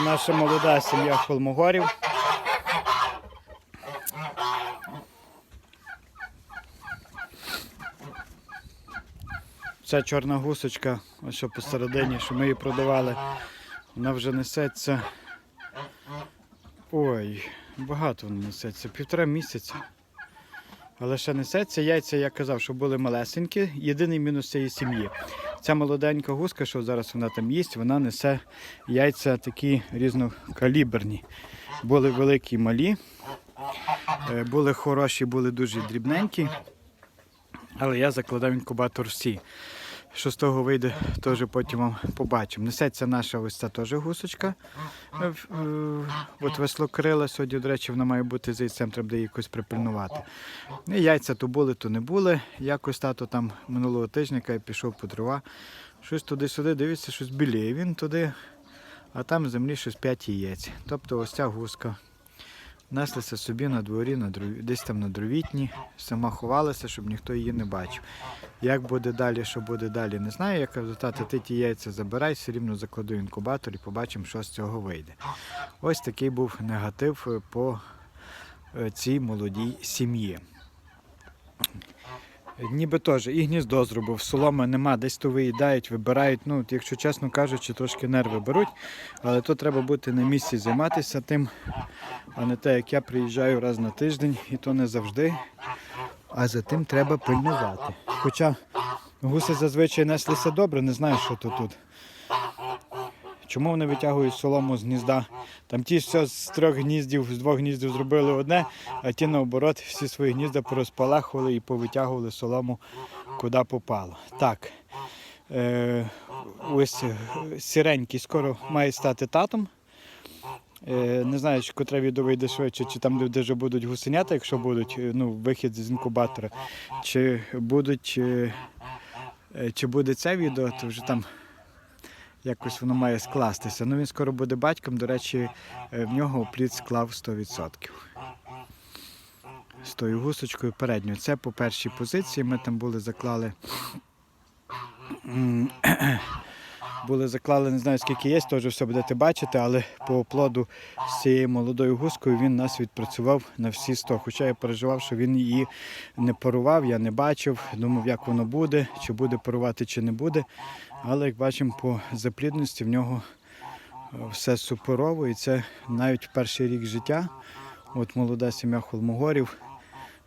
наша молода сім'я холмогорів. Ця чорна гусочка, ось що посередині, що ми її продавали, вона вже несеться. Ой, багато вона несеться, півтора місяця. Але ще несеться. Яйця, я казав, що були малесенькі. Єдиний мінус цієї сім'ї. Ця молоденька гуска, що зараз вона там їсть, вона несе яйця такі різнокаліберні. Були великі малі, е, були хороші, були дуже дрібненькі. Але я закладав інкубатор всі. Що з того вийде, теж потім вам побачимо. Несеться наша ось ця теж гусочка. Е, е, От веслокрила сьогодні, до речі, вона має бути з яйцем, треба її якось припильнувати. І яйця то були, то не були. Якось тато там минулого тижня я пішов по дрова. Щось туди-сюди, дивиться, щось біліє. Він туди, а там землі щось 5 яєць. Тобто ось ця гуска. Неслися собі на дворі, на дров... десь там на дровітні, сама ховалася, щоб ніхто її не бачив. Як буде далі, що буде далі, не знаю. Я кажу, тата, ти ті яйця забирай, все рівно закладу інкубатор і побачимо, що з цього вийде. Ось такий був негатив по е, цій молодій сім'ї. Ніби теж і гніздо зробив, соломи нема, десь то виїдають, вибирають. Ну, якщо чесно кажучи, трошки нерви беруть, але то треба бути на місці займатися тим, а не те, як я приїжджаю раз на тиждень, і то не завжди. А за тим треба пильнувати. Хоча гуси зазвичай неслися добре, не знаю, що то тут. Чому вони витягують солому з гнізда? Там ті все з трьох гніздів, з двох гніздів зробили одне, а ті наоборот всі свої гнізда порозпалахували і повитягували солому куди попало. Так. Е, ось е, сіренький скоро має стати татом. Е, не знаю, чи котре відео вийде швидше, чи там де вже будуть гусенята, якщо будуть, е, ну, вихід з інкубатора, чи будуть. е, Чи буде це відео, то вже там якось воно має скластися. Ну він скоро буде батьком. До речі, е, в нього плід склав 100%. З тою гусочкою передньою. Це по першій позиції. Ми там були заклали. Були заклали, не знаю скільки є, теж все будете бачити, але по плоду з цією молодою гускою він нас відпрацював на всі 100. Хоча я переживав, що він її не парував, я не бачив, думав, як воно буде, чи буде парувати, чи не буде. Але як бачимо, по заплідності в нього е, все суперово, і це навіть перший рік життя. От молода сім'я холмогорів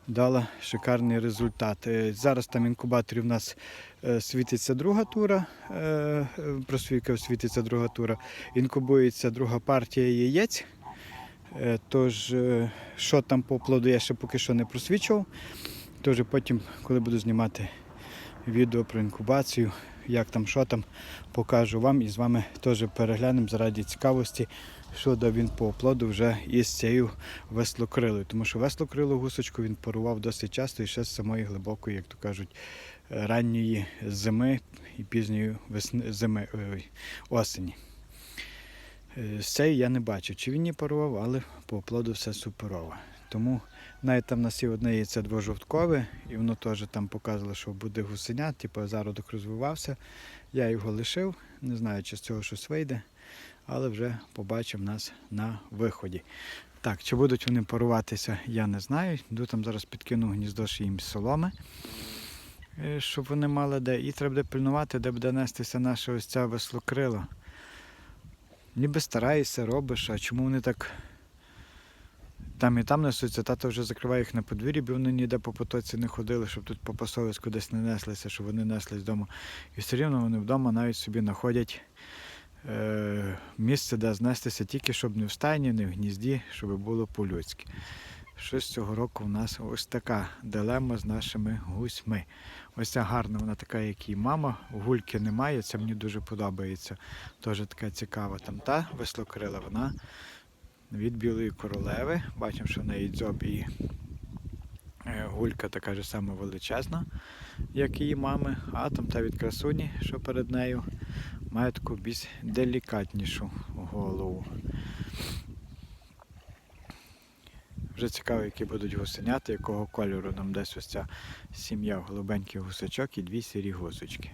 дала шикарний результат. Е, Зараз там інкубаторі в нас е, світиться друга тура, е, е, світиться друга тура, інкубується друга партія яєць. Тож, що там по плоду, я ще поки що не просвічував. Тож потім, коли буду знімати відео про інкубацію, як там, що там, покажу вам і з вами теж переглянемо заради цікавості, що він по оплоду вже із цією веслокрилою. Тому що веслокрилу гусочку він парував досить часто і ще з самої глибокої, як то кажуть, е, ранньої зими і пізньої весни, зими, ой, осені. Е, З цієї я не бачу, чи він її парував, але по оплоду все суперово. Тому навіть там насів одне яйце двожовткове, і воно теж там показувало, що буде гусеня, типу зародок розвивався. Я його лишив, не знаю, чи з цього щось вийде, але вже побачимо нас на виході. Так, чи будуть вони паруватися, я не знаю. Йду там зараз підкину гніздо ще їм з соломи, е, щоб вони мали де. І треба буде пильнувати, де буде нестися наша ось ця веслокрила. Ніби стараєшся, робиш, а чому вони так там і там несуться, тато вже закриває їх на подвір'ї, бо вони ніде по потоці не ходили, щоб тут по пасовиську десь не неслися, щоб вони неслись вдома. І все рівно вони вдома навіть собі знаходять е, місце, де знестися тільки, щоб не в стайні, не в гнізді, щоб було по-людськи. Щось цього року у нас ось така дилема з нашими гусьми. Ось ця гарна, вона така, як і мама. Гульки немає, це мені дуже подобається. Теж така цікава. Там та веслокрила, вона від білої королеви. Бачимо, що в неї дзьоб і е, гулька така ж сама величезна, як її мами. А там та від красуні, що перед нею, має таку більш делікатнішу голову. Вже цікаво, які будуть гусенята, якого кольору нам десь ось ця сім'я голубеньких гусачок і дві сірі гусочки.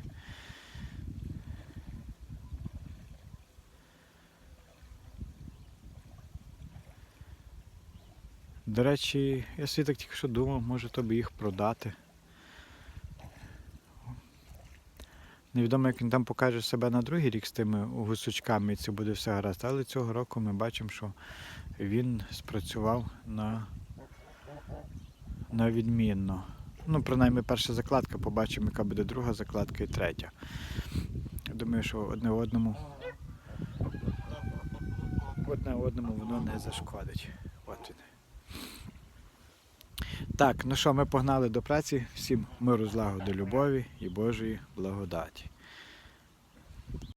До речі, я собі так тільки що думав, може тобі їх продати. Невідомо, як він там покаже себе на другий рік з тими гусочками, і це буде все гаразд. Але цього року ми бачимо, що він спрацював на, на відмінно. Ну, принаймні, перша закладка, побачимо, яка буде друга закладка і третя. Думаю, що одне одному одне одному воно не зашкодить. От він. Так, ну що, ми погнали до праці. Всім миру, злагоди, любові і Божої благодаті.